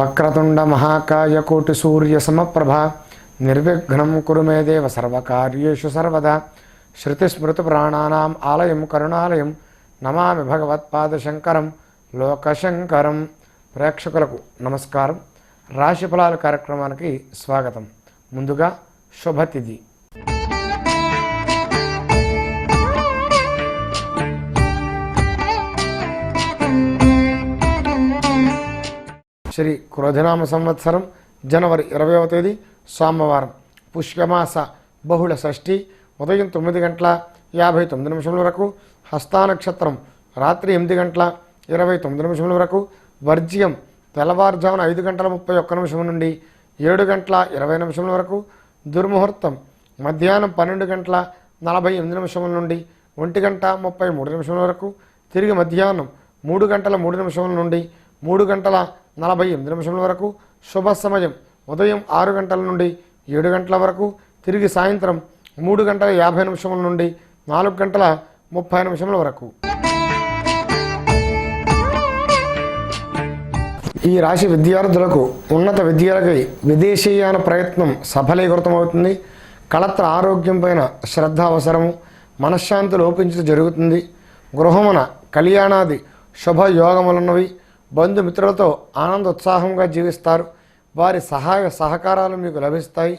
వక్రతుండ మహాకాయ కోటి సూర్య సమప్రభ నిర్విఘ్నం కురు మే దేవ సర్వకార్యేషు సర్వదా. శృతిస్మృతి ప్రాణానాం ఆలయం కరుణాలయం నమామి భగవత్పాదశంకరం లోకశంకరం. ప్రేక్షకులకు నమస్కారం. రాశిఫలాల కార్యక్రమానికి స్వాగతం. ముందుగా శుభతిథి. శ్రీ క్రోధనామ సంవత్సరం జనవరి ఇరవైవ తేదీ సోమవారం. పుష్యమాస బహుళ షష్ఠి ఉదయం తొమ్మిది గంటల యాభై తొమ్మిది నిమిషముల వరకు హస్తా నక్షత్రం రాత్రి ఎనిమిది గంటల ఇరవై తొమ్మిది నిమిషముల వరకు వర్జ్యం తెల్లవారుజామున ఐదు గంటల ముప్పై ఒక్క నిమిషం నుండి ఏడు గంటల ఇరవై నిమిషముల వరకు దుర్ముహూర్తం మధ్యాహ్నం పన్నెండు గంటల నలభై ఎనిమిది నిమిషముల నుండి ఒంటి గంట ముప్పై మూడు నిమిషముల వరకు తిరిగి మధ్యాహ్నం మూడు గంటల మూడు నిమిషముల నుండి మూడు గంటల నలభై ఎనిమిది నిమిషముల వరకు శుభ సమయం. ఉదయం ఆరు గంటల నుండి ఏడు గంటల వరకు తిరిగి సాయంత్రం మూడు గంటల యాభై నిమిషముల నుండి నాలుగు గంటల ముప్పై నిమిషముల వరకు. ఈ రాశి విద్యార్థులకు ఉన్నత విద్యలకై విదేశీయాన ప్రయత్నం సఫలీకృతమవుతుంది. కళత్ర ఆరోగ్యం పైన శ్రద్ధ అవసరము. మనశ్శాంతి లోపించడం జరుగుతుంది. గృహమున కళ్యాణాది శుభయోగములున్నవి. బంధుమిత్రులతో ఆనంద ఉత్సాహంగా జీవిస్తారు. వారి సహాయ సహకారాలు మీకు లభిస్తాయి.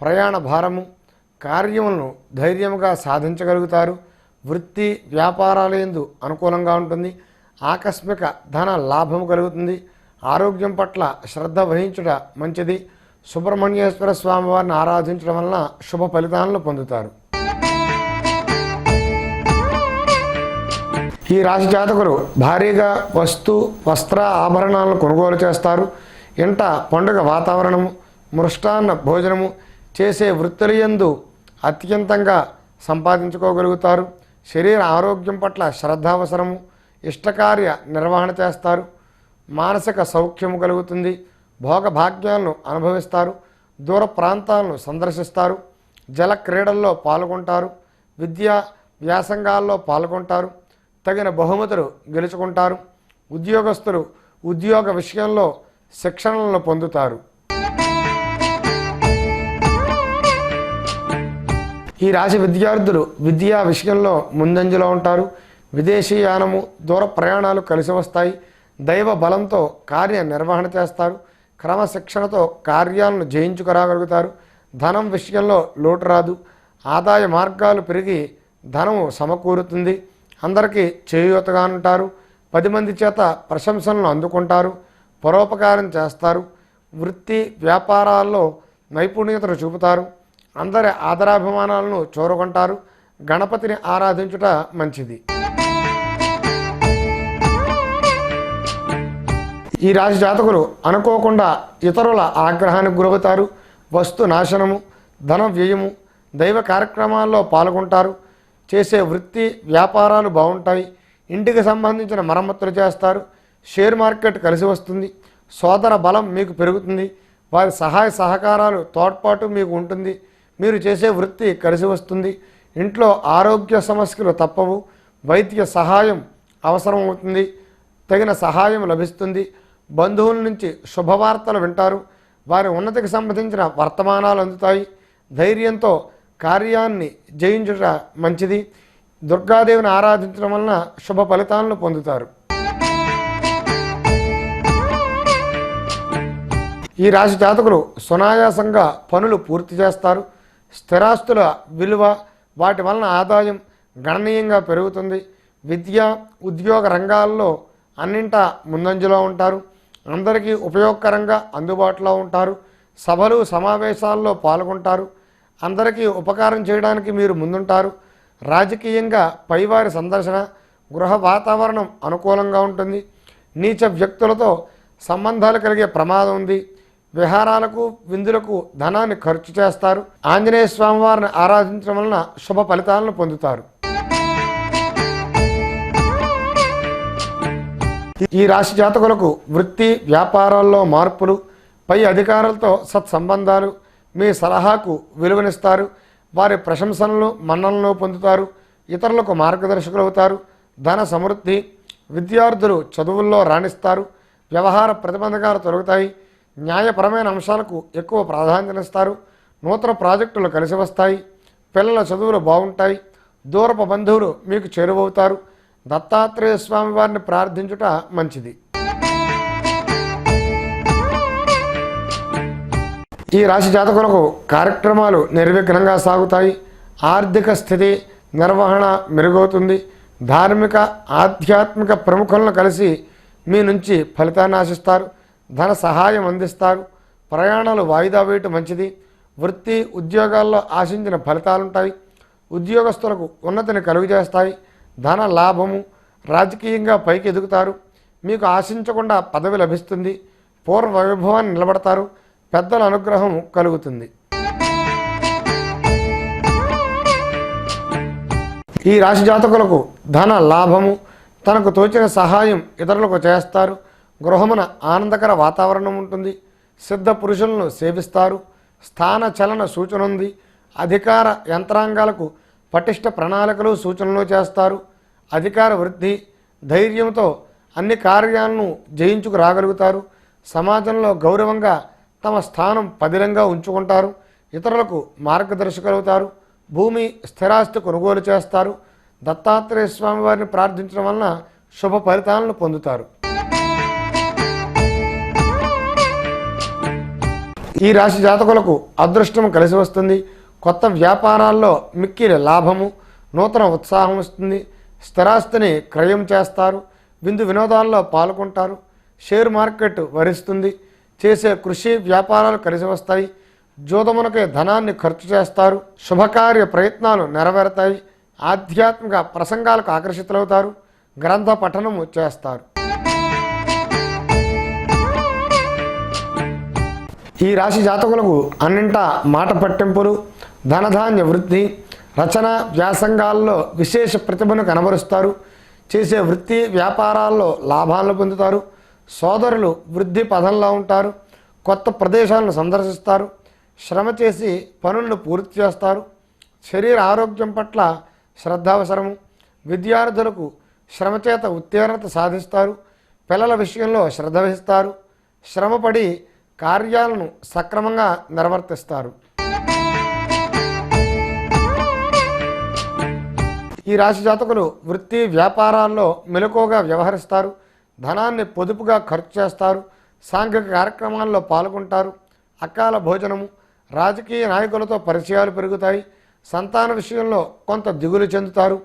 ప్రయాణ భారము కార్యములను ధైర్యముగా సాధించగలుగుతారు. వృత్తి వ్యాపారాలందు అనుకూలంగా ఉంటుంది. ఆకస్మిక ధన లాభము కలుగుతుంది. ఆరోగ్యం పట్ల శ్రద్ధ వహించుట మంచిది. సుబ్రహ్మణ్యేశ్వర స్వామి వారిని ఆరాధించడం వలన శుభ ఫలితాలను పొందుతారు. ఈ రాశి జాతకులు భారీగా వస్తు వస్త్ర ఆభరణాలను కొనుగోలు చేస్తారు. ఇంట పండుగ వాతావరణము మృష్టాన్న భోజనము చేసే వృత్తులయందు అత్యంతంగా సంపాదించుకోగలుగుతారు. శరీర ఆరోగ్యం పట్ల శ్రద్ధ అవసరము ఇష్టకార్య నిర్వహణ చేస్తారు. మానసిక సౌఖ్యము కలుగుతుంది. భోగ భాగ్యాలను అనుభవిస్తారు. దూర ప్రాంతాలను సందర్శిస్తారు. జల క్రీడల్లో పాల్గొంటారు. విద్యా వ్యాసంగాల్లో పాల్గొంటారు. తగిన బహుమతులు గెలుచుకుంటారు. ఉద్యోగస్తులు ఉద్యోగ విషయంలో శిక్షణలను పొందుతారు. ఈ రాశి విద్యార్థులు విద్యా విషయంలో ముందంజలో ఉంటారు. విదేశీయానము దూర ప్రయాణాలు కలిసి వస్తాయి. దైవ బలంతో కార్య నిర్వహణ చేస్తారు. క్రమశిక్షణతో కార్యాలను జయించుకురాగలుగుతారు. ధనం విషయంలో లోటు రాదు. ఆదాయ మార్గాలు పెరిగి ధనము సమకూరుతుంది. అందరికీ చేయూతగా ఉంటారు పది మంది చేత ప్రశంసలను అందుకుంటారు. పరోపకారం చేస్తారు. వృత్తి వ్యాపారాల్లో నైపుణ్యతను చూపుతారు. అందరి ఆదరాభిమానాలను చూరగొంటారు. గణపతిని ఆరాధించుట మంచిది. ఈ రాశి జాతకులు అనుకోకుండా ఇతరుల ఆగ్రహానికి గురవుతారు. వస్తు నాశనము ధన వ్యయము దైవ కార్యక్రమాల్లో పాల్గొంటారు. చేసే వృత్తి వ్యాపారాలు బాగుంటాయి. ఇంటికి సంబంధించిన మరమ్మతులు చేస్తారు. షేర్ మార్కెట్ కలిసి వస్తుంది. సోదర బలం మీకు పెరుగుతుంది. వారి సహాయ సహకారాలు తోడ్పాటు మీకు ఉంటుంది. మీరు చేసే వృత్తి కలిసి వస్తుంది. ఇంట్లో ఆరోగ్య సమస్యలు తప్పవు. వైద్య సహాయం అవసరం అవుతుంది. తగిన సహాయం లభిస్తుంది. బంధువుల నుంచి శుభవార్తలు వింటారు. వారి ఉన్నతికి సంబంధించిన వర్తమానాలు అందుతాయి. ధైర్యంతో కార్యాన్ని జయించుట మంచిది. దుర్గాదేవిని ఆరాధించడం వలన శుభ ఫలితాలను పొందుతారు. ఈ రాశి జాతకులు సునాయాసంగా పనులు పూర్తి చేస్తారు. స్థిరాస్తుల విలువ వాటి వలన ఆదాయం గణనీయంగా పెరుగుతుంది. విద్య ఉద్యోగ రంగాల్లో అన్నింటా ముందంజలో ఉంటారు. అందరికీ ఉపయోగకరంగా అందుబాటులో ఉంటారు. సభలు సమావేశాల్లో పాల్గొంటారు. అందరికీ ఉపకారం చేయడానికి మీరు ముందుంటారు. రాజకీయంగా పైవారి సందర్శన గృహ వాతావరణం అనుకూలంగా ఉంటుంది. నీచ వ్యక్తులతో సంబంధాలు కలిగే ప్రమాదం ఉంది. విహారాలకు విందులకు ధనాన్ని ఖర్చు చేస్తారు. ఆంజనేయ స్వామివారిని ఆరాధించడం వలన శుభ ఫలితాలను పొందుతారు. ఈ రాశి జాతకులకు వృత్తి వ్యాపారాల్లో మార్పులు పై అధికారులతో సత్సంబంధాలు మీ సలహాకు విలువనిస్తారు. వారి ప్రశంసనలు మన్ననలు పొందుతారు. ఇతరులకు మార్గదర్శకులు అవుతారు. ధన సమృద్ధి విద్యార్థులు చదువుల్లో రాణిస్తారు. వ్యవహార ప్రతిబంధకాలు తొలగుతాయి. న్యాయపరమైన అంశాలకు ఎక్కువ ప్రాధాన్యతనిస్తారు. నూతన ప్రాజెక్టులు కలిసి వస్తాయి. పిల్లల చదువులు బాగుంటాయి. దూరపు బంధువులు మీకు చేరువవుతారు. దత్తాత్రేయ స్వామివారిని ప్రార్థించుట మంచిది. ఈ రాశి జాతకులకు కార్యక్రమాలు నిర్విఘ్నంగా సాగుతాయి. ఆర్థిక స్థితి నిర్వహణ మెరుగవుతుంది. ధార్మిక ఆధ్యాత్మిక ప్రముఖులను కలిసి మీ నుంచి ఫలితాన్ని ఆశిస్తారు. ధన సహాయం అందిస్తారు. ప్రయాణాలు వాయిదా వేయటం మంచిది. వృత్తి ఉద్యోగాల్లో ఆశించిన ఫలితాలుంటాయి. ఉద్యోగస్తులకు ఉన్నతిని కలుగజేస్తాయి. ధన లాభము రాజకీయంగా పైకి ఎదుగుతారు మీకు ఆశించకుండా పదవి లభిస్తుంది. పూర్వ వైభవాన్ని నిలబడతారు. పెద్దల అనుగ్రహం కలుగుతుంది. ఈ రాశి జాతకులకు ధన లాభము తనకు తోచిన సహాయం ఇతరులకు చేస్తారు. గృహమున ఆనందకర వాతావరణం ఉంటుంది. సిద్ధ పురుషులను సేవిస్తారు. స్థాన చలన సూచన ఉంది. అధికార యంత్రాంగాలకు పటిష్ట ప్రణాళికలు సూచనలు చేస్తారు. అధికార వృద్ధి ధైర్యంతో అన్ని కార్యాలను జయించుకు రాగలుగుతారు. సమాజంలో గౌరవంగా తమ స్థానం పదిలంగా ఉంచుకుంటారు ఇతరులకు మార్గదర్శకులవుతారు భూమి స్థిరాస్తి కొనుగోలు చేస్తారు దత్తాత్రేయ స్వామివారిని ప్రార్థించడం వలన శుభ ఫలితాలను పొందుతారు. ఈ రాశి జాతకులకు అదృష్టం కలిసి వస్తుంది. కొత్త వ్యాపారాల్లో మిక్కిలి లాభము నూతన ఉత్సాహం వస్తుంది. స్థిరాస్తిని క్రయం చేస్తారు విందు వినోదాల్లో పాల్గొంటారు షేర్ మార్కెట్ వరిస్తుంది. చేసే కృషి వ్యాపారాలు కలిసి వస్తాయి. జోదమునకే ధనాన్ని ఖర్చు చేస్తారు. శుభకార్య ప్రయత్నాలు నెరవేరుతాయి. ఆధ్యాత్మిక ప్రసంగాలకు ఆకర్షితులవుతారు. గ్రంథ పఠనము చేస్తారు. ఈ రాశి జాతకులకు అన్నింటా మాట పట్టింపులు ధనధాన్య వృద్ధి రచన వ్యాసంగాల్లో విశేష ప్రతిభను కనబరుస్తారు. చేసే వృత్తి వ్యాపారాల్లో లాభాలను పొందుతారు. సోదరులు వృద్ధి పదంలో ఉంటారు కొత్త ప్రదేశాలను సందర్శిస్తారు శ్రమ చేసి పనులను పూర్తి చేస్తారు. శరీర ఆరోగ్యం పట్ల శ్రద్ధ అవసరము విద్యార్థులకు శ్రమ చేత ఉత్తీర్ణత సాధిస్తారు. పిల్లల విషయంలో శ్రద్ధ వహిస్తారు. శ్రమపడి కార్యాలను సక్రమంగా నిర్వర్తిస్తారు. ఈ రాశి జాతకులు వృత్తి వ్యాపారాల్లో మెలకువగా వ్యవహరిస్తారు. ధనాన్ని పొదుపుగా ఖర్చు చేస్తారు సాంఘిక కార్యక్రమాల్లో పాల్గొంటారు. అకాల భోజనము రాజకీయ నాయకులతో పరిచయాలు పెరుగుతాయి. సంతాన విషయంలో కొంత దిగులు చెందుతారు.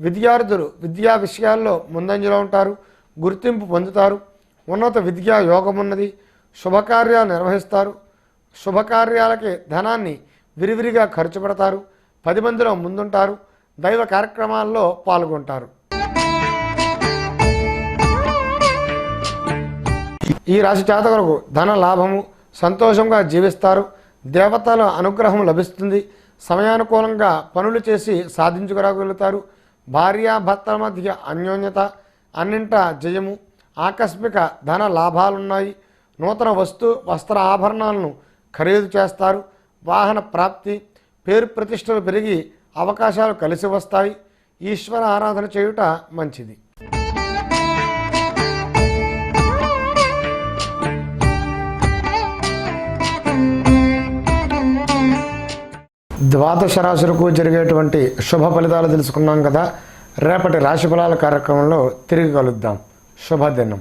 విద్యార్థులు విద్యా విషయాల్లో ముందంజలో ఉంటారు గుర్తింపు పొందుతారు. ఉన్నత విద్యా యోగం ఉన్నది శుభకార్యాలు నిర్వహిస్తారు. శుభకార్యాలకి ధనాన్ని విరివిరిగా ఖర్చు పెడతారు. పది మందిలో ముందుంటారు. దైవ కార్యక్రమాల్లో పాల్గొంటారు. ఈ రాశి జాతకులకు ధన లాభము సంతోషంగా జీవిస్తారు. దేవతల అనుగ్రహం లభిస్తుంది. సమయానుకూలంగా పనులు చేసి సాధించుకురాగలుగుతారు. భార్యాభర్తల మధ్య అన్యోన్యత అన్నింట జయము ఆకస్మిక ధన లాభాలున్నాయి. నూతన వస్తు వస్త్ర ఆభరణాలను ఖరీదు చేస్తారు. వాహన ప్రాప్తి పేరు ప్రతిష్టలు పెరిగి అవకాశాలు కలిసి వస్తాయి. ఈశ్వర ఆరాధన చేయుట మంచిది. ద్వాదశ రాశులకు జరిగేటువంటి శుభ ఫలితాలు తెలుసుకున్నాం కదా. రేపటి రాశి ఫలాల కార్యక్రమంలో తిరిగి కలుద్దాం. శుభదినం.